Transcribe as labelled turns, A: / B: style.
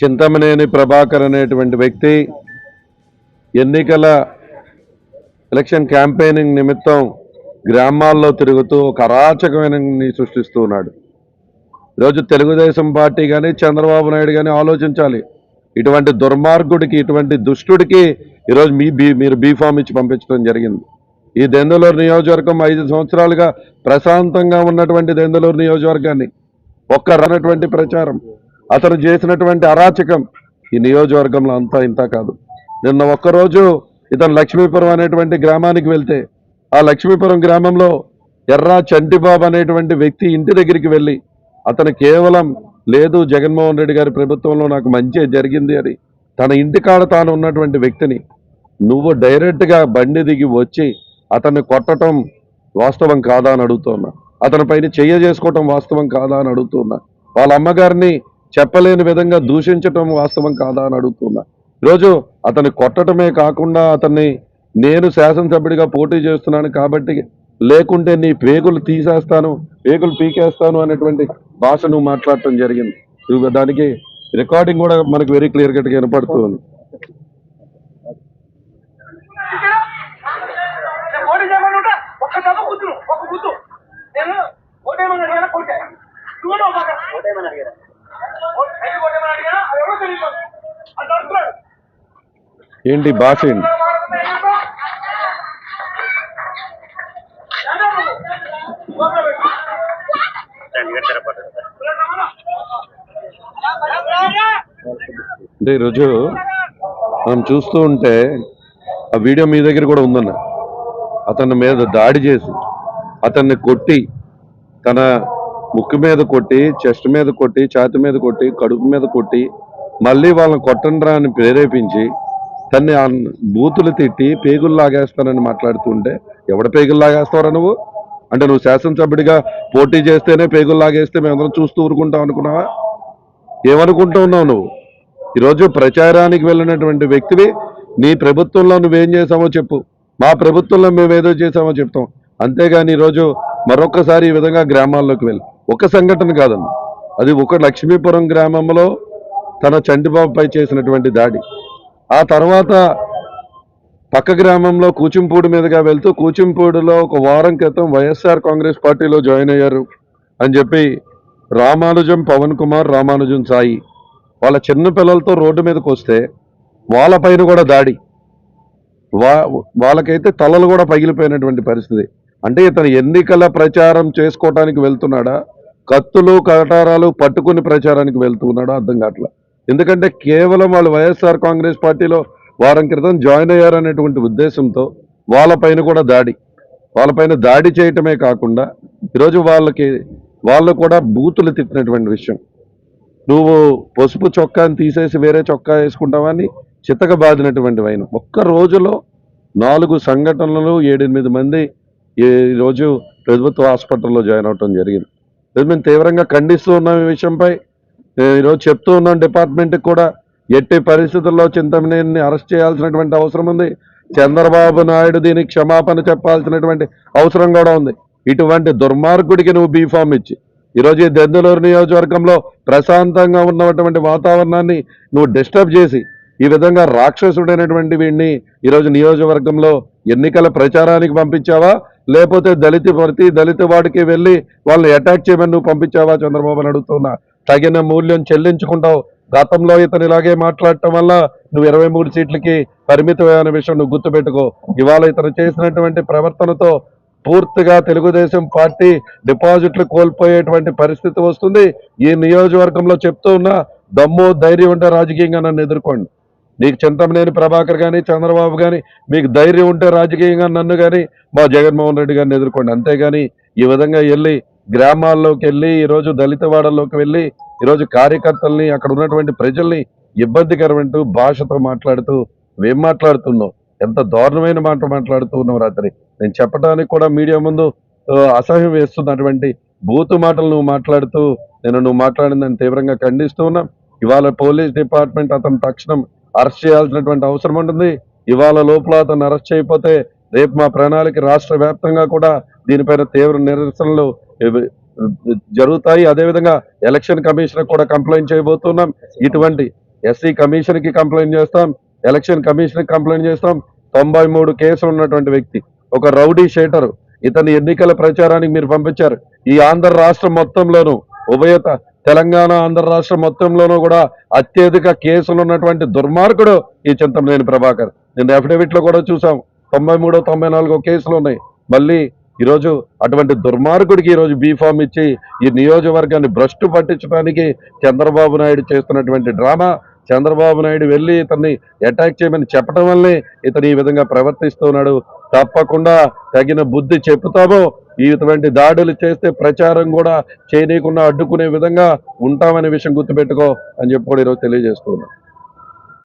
A: చింతమనేని ప్రభాకర్ అనేటువంటి వ్యక్తి ఎన్నికల ఎలక్షన్ క్యాంపెయినింగ్ నిమిత్తం గ్రామాల్లో తిరుగుతూ ఒక అరాచకమైన సృష్టిస్తూ ఉన్నాడు. ఈరోజు తెలుగుదేశం పార్టీ కానీ చంద్రబాబు నాయుడు కానీ ఆలోచించాలి. ఇటువంటి దుర్మార్గుడికి ఇటువంటి దుష్టుడికి ఈరోజు మీ బీ మీరు బీఫామ్ ఇచ్చి పంపించడం జరిగింది. ఈ దెందలూరు నియోజకవర్గం ఐదు సంవత్సరాలుగా ప్రశాంతంగా ఉన్నటువంటి దెందలూరు నియోజకవర్గాన్ని ఒక్కరన్నటువంటి ప్రచారం. అతను చేసినటువంటి అరాచకం ఈ నియోజకవర్గంలో అంతా ఇంత కాదు. నిన్న ఒక్కరోజు ఇతను లక్ష్మీపురం అనేటువంటి గ్రామానికి వెళ్తే ఆ లక్ష్మీపురం గ్రామంలో ఎర్రా చంటిబాబు అనేటువంటి వ్యక్తి ఇంటి దగ్గరికి వెళ్ళి అతను కేవలం లేదు జగన్మోహన్ రెడ్డి గారి ప్రభుత్వంలో నాకు మంచి జరిగింది అని తన ఇంటికాడ తాను ఉన్నటువంటి వ్యక్తిని నువ్వు డైరెక్ట్గా బండి దిగి వచ్చి అతన్ని కొట్టడం వాస్తవం కాదా అని అడుగుతున్నా అతని పైన చెయ్య చేసుకోవటం వాస్తవం కాదా అని అడుగుతున్నా వాళ్ళ అమ్మగారిని చెప్పలేని విధంగా దూషించటం వాస్తవం కాదా అని అడుగుతున్నా. ఈరోజు అతన్ని కొట్టటమే కాకుండా అతన్ని నేను శాసనసభ్యుడిగా పోటీ చేస్తున్నాను కాబట్టి లేకుంటే నీ పేగులు తీసేస్తాను పేగులు పీకేస్తాను అనేటువంటి భాష నువ్వు మాట్లాడటం జరిగింది. దానికి రికార్డింగ్ కూడా మనకు వెరీ క్లియర్ కట్గా వినపడుతుంది
B: నేను ఒక నేను ఓటేమని అడిగారా కొట్టే నువ్వు ఓటేమని అడిగారా
A: ఏంటి భాష ఏంటి? అంటే ఈరోజు మనం చూస్తూ ఉంటే ఆ వీడియో మీ దగ్గర కూడా ఉందన్న. అతని మీద దాడి చేసి అతన్ని కొట్టి తన ముక్కు మీద కొట్టి చెస్ట్ మీద కొట్టి ఛాతి మీద కొట్టి కడుపు మీద కొట్టి మళ్ళీ వాళ్ళని కొట్టండ్రా అని ప్రేరేపించి తన్ని ఆ బూతులు తిట్టి పేగులు లాగేస్తానని మాట్లాడుతుంటే ఎవడ పేగులు లాగేస్తావరా నువ్వు? అంటే నువ్వు శాసనసభ్యుడిగా పోటీ చేస్తేనే పేగులు లాగేస్తే మేమందరం చూస్తూ ఊరుకుంటాం అనుకున్నావా? ఏమనుకుంటూ ఉన్నావు నువ్వు? ఈరోజు ప్రచారానికి వెళ్ళినటువంటి వ్యక్తివి నీ ప్రభుత్వంలో నువ్వేం చేసామో చెప్పు. మా ప్రభుత్వంలో మేము ఏదో చేసామో చెప్తాం. అంతేగాని ఈరోజు మరొకసారి ఈ విధంగా గ్రామాల్లోకి వెళ్ళి. ఒక సంఘటన కాదన్న. అది ఒక లక్ష్మీపురం గ్రామంలో తన చంటిబాబుపై చేసినటువంటి దాడి. ఆ తర్వాత పక్క గ్రామంలో కూచింపూడి మీదుగా వెళ్తూ కూచింపూడిలో ఒక వారం క్రితం వైఎస్ఆర్ కాంగ్రెస్ పార్టీలో జాయిన్ అయ్యారు అని చెప్పి రామానుజం పవన్ కుమార్ రామానుజం సాయి వాళ్ళ చిన్న పిల్లలతో రోడ్డు మీదకి వస్తే వాళ్ళపైన కూడా దాడి. వా వాళ్ళకైతే తలలు కూడా పగిలిపోయినటువంటి పరిస్థితి. అంటే ఇతను ఎన్నికల ప్రచారం చేసుకోవటానికి వెళ్తున్నాడా? కత్తులు కటారాలు పట్టుకుని ప్రచారానికి వెళ్తున్నాడా? అర్థం కావట్లేదు ఎందుకంటే కేవలం వాళ్ళు వైఎస్ఆర్ కాంగ్రెస్ పార్టీలో వారం క్రితం జాయిన్ అయ్యారనేటువంటి ఉద్దేశంతో వాళ్ళపైన కూడా దాడి. వాళ్ళపైన దాడి చేయటమే కాకుండా ఈరోజు వాళ్ళకి వాళ్ళు కూడా బూతులు తిట్టినటువంటి విషయం. నువ్వు పసుపు చొక్కాని తీసేసి వేరే చొక్కా వేసుకుంటావని చితక బాదినటువంటి వైన. ఒక్క రోజులో నాలుగు సంఘటనలు ఏడెనిమిది మంది ఈ రోజు ప్రభుత్వ హాస్పిటల్లో జాయిన్ అవటం జరిగింది. మేము తీవ్రంగా ఖండిస్తూ ఉన్నాం ఈ విషయంపై. ఈరోజు చెప్తూ ఉన్నాం డిపార్ట్మెంట్కి కూడా ఎట్టి పరిస్థితుల్లో చింతమనేని అరెస్ట్ చేయాల్సినటువంటి అవసరం ఉంది. చంద్రబాబు నాయుడు దీనికి క్షమాపణ చెప్పాల్సినటువంటి అవసరం కూడా ఉంది. ఇటువంటి దుర్మార్గుడికి నువ్వు బీఫామ్ ఇచ్చి ఈరోజు ఈ దెందులూరు నియోజకవర్గంలో ప్రశాంతంగా ఉన్నటువంటి వాతావరణాన్ని నువ్వు డిస్టర్బ్ చేసి ఈ విధంగా రాక్షసుడైనటువంటి వీడిని ఈరోజు నియోజకవర్గంలో ఎన్నికల ప్రచారానికి పంపించావా? లేకపోతే దళిత ప్రతి దళిత వాడికి వెళ్ళి వాళ్ళని అటాక్ చేయమని నువ్వు పంపించావా? చంద్రబాబు అని అడుగుతున్నా. తగిన మూల్యం చెల్లించుకుంటావు. గతంలో ఇతను ఇలాగే మాట్లాడటం వల్ల నువ్వు ఇరవై మూడు సీట్లకి పరిమితమైన విషయం నువ్వు గుర్తుపెట్టుకో. ఇవాళ ఇతను చేసినటువంటి ప్రవర్తనతో పూర్తిగా తెలుగుదేశం పార్టీ డిపాజిట్లు కోల్పోయేటువంటి పరిస్థితి వస్తుంది. ఈ నియోజకవర్గంలో చెప్తూ ఉన్నా దమ్ము ధైర్యం ఉంటే రాజకీయంగా నన్ను ఎదుర్కోండి. నీకు చింతమనేని ప్రభాకర్ కానీ చంద్రబాబు కానీ మీకు ధైర్యం ఉంటే రాజకీయంగా నన్ను కానీ మా జగన్మోహన్ రెడ్డి గారిని ఎదుర్కోండి. అంతేగాని ఈ విధంగా వెళ్ళి గ్రామాల్లోకి వెళ్ళి ఈరోజు దళితవాడల్లోకి వెళ్ళి ఈరోజు కార్యకర్తల్ని అక్కడ ఉన్నటువంటి ప్రజల్ని ఇబ్బందికరమంటూ భాషతో మాట్లాడుతూ ఏం మాట్లాడుతున్నావు? ఎంత దారుణమైన మాట మాట్లాడుతూ ఉన్నావు రాత్రి. నేను చెప్పడానికి కూడా మీడియా ముందు అసహ్యం వేస్తున్నటువంటి బూతు మాటలు నువ్వు మాట్లాడుతూ నేను నువ్వు మాట్లాడిందని తీవ్రంగా ఖండిస్తూ ఉన్నా. ఇవాళ పోలీస్ డిపార్ట్మెంట్ అతను తక్షణం అరెస్ట్ చేయాల్సినటువంటి అవసరం ఉంటుంది. ఇవాళ లోపల అతను అరెస్ట్ చేయకపోతే రేపు మా ప్రణాళిక రాష్ట్ర వ్యాప్తంగా కూడా దీనిపైన తీవ్ర నిరసనలు జరుగుతాయి. అదేవిధంగా ఎలక్షన్ కమిషన్ కూడా కంప్లైంట్ చేయబోతున్నాం. ఇటువంటి ఎస్సీ కమిషన్కి కంప్లైంట్ చేస్తాం. ఎలక్షన్ కమిషన్కి కంప్లైంట్ చేస్తాం. తొంభై మూడు కేసులు ఉన్నటువంటి వ్యక్తి ఒక రౌడీ షేటర్. ఇతని ఎన్నికల ప్రచారానికి మీరు పంపించారు. ఈ ఆంధ్ర రాష్ట్రం మొత్తంలోనూ ఉభయత తెలంగాణ ఆంధ్ర రాష్ట్రం మొత్తంలోనూ కూడా అత్యధిక కేసులు ఉన్నటువంటి దుర్మార్గుడు ఈ చింతమనేని ప్రభాకర్. నిన్న అఫిడవిట్లో కూడా చూసాం. తొంభై మూడో తొంభై నాలుగో కేసులు ఉన్నాయి. మళ్ళీ ఈరోజు అటువంటి దుర్మార్గుడికి ఈరోజు బీఫామ్ ఇచ్చి ఈ నియోజకవర్గాన్ని భ్రష్టు పట్టించడానికి చంద్రబాబు నాయుడు చేస్తున్నటువంటి డ్రామా చంద్రబాబు నాయుడు వెళ్ళి ఇతన్ని అటాక్ చేయమని చెప్పడం వల్లే ఇతను ఈ విధంగా ప్రవర్తిస్తున్నాడు తప్పకుండా తగిన బుద్ధి చెప్తామో ఇటువంటి దాడులు చేస్తే ప్రచారం కూడా చేయనీయకుండా అడ్డుకునే విధంగా ఉంటామనే విషయం గుర్తుపెట్టుకో అని చెప్పి కూడా ఈరోజు తెలియజేస్తున్నాను